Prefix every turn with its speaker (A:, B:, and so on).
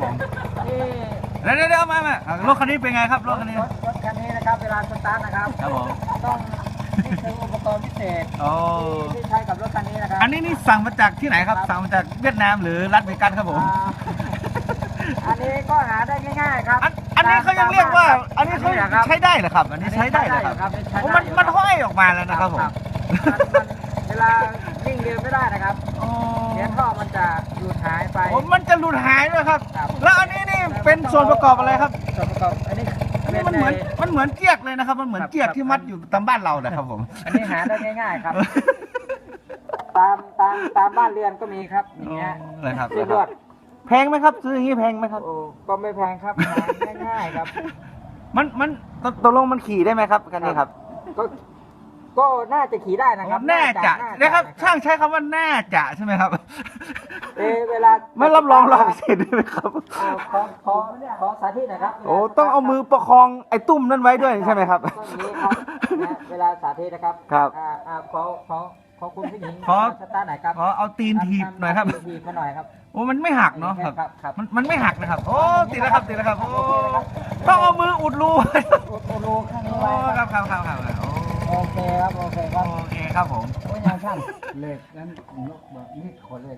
A: ครับผม
B: นี่
A: เดี๋ยวเดี๋ยวเดี๋ยวมามาอะรถคันนี้เป็นไงครับร
B: ร
A: ถ
B: ถ
A: คันนี้
B: รถรถคันนี้นะครับเวลาสตาร์ทนะครับ
A: ครับผม
B: ต้องนี่คืออุปกรณ์พิเศษ
A: โอ้
B: ที่ใช้กับรถคันนี้นะครับ
A: อันนี้นี่สั่งมาจากที่ไหนครับ สั่งมาจากเวียดนามหรือรัฐเวกัสครับผม
B: อ่าอันนี้ก็หาได้ง่ายๆครับ
A: อันอันนี้เขายังเรียกว่า อันนี้เขา
B: เหรอครับ
A: ใช้ได้เหรอครับ อันนี้ใช้ได้เหรอครับ
B: อันนี้ใช้
A: โอ้
B: ได้
A: มัน
B: อยู่
A: มันห้อยออกมาแล้วนะครับผม
B: มันมันเวลาวิ่งเร็วไม่ได้นะครับ
A: โอ้
B: เสียง ท่อมันจะหลุดหายไป
A: โอ้มันจะหลุดหายด้วยครับ
B: ครับ
A: แล้วอันนี้นี่เป็นส่วนประกอบอะไรครับ
B: ส่วนประกอบอันนี้
A: อันนี้มันเหมือนมันเหมือนเกียกเลยนะครับ มันเหมือนเกียกที่มัดอยู่ตามบ้านเรานะครับผม
B: อันนี้หาได้ง่ายๆครับ ตามตามตามบ้านเรือนก็มีครับอย่างเงี้ย
A: เลยครับ
B: ซื้อรวด
A: แพงไหมครับ ซื้ออย่างนี้แพงไหมครับ
B: โอ้ก็ไม่แพงครับหาง่ายๆครับ
A: มันมันตตกลงมันขี่ได้ไหมครับคันนี้ครับ
B: ก็ ก็น่าจะขี่ได้นะครับ
A: แน่จะ
B: น่า
A: นะครับ
B: นะ
A: ช่างใช้คำว่าแน่จะใช่ไหมครับ
B: เอะเวลา
A: ไม่รับรองร้อยเปอร์เซ็นต์ได้ไหมครับ
B: เอาขอขอขอสาธิตหนะครับ
A: โอ้ต้องเอามือประคองไอ้ตุ้มนั่นไว้ด้วยใช่ไหมครับ
B: ก็อย่างนี้ครับนะเวลาสาธิตนะครับ
A: ครับ
B: อ่าอ่าขอขอขอคุณผู้หญิง
A: ขอ
B: สตาร์ทหน่อยครับ
A: ขอเอาตีนถีบหน่อยครับ
B: ตีนถีบมาหน่อยครับ
A: โอ้มันไม่หักเนาะครับ
B: ครับครับ
A: มันมันไม่หักนะครับ โอ้ติดแล้วครับติดแล้วครับโอ้ต้องเอามืออุดรูไว้
B: อุดอุดรูข้างนี้
A: โอ้
B: ไว้
A: ค
B: ค
A: รั
B: รั
A: บบครับครับครับโอ้
B: โอ เคครับโอเคครับ
A: ผม
B: โอ้ยยังช่าง
C: เหล็กนั้นยกแบบนี้ขอเลย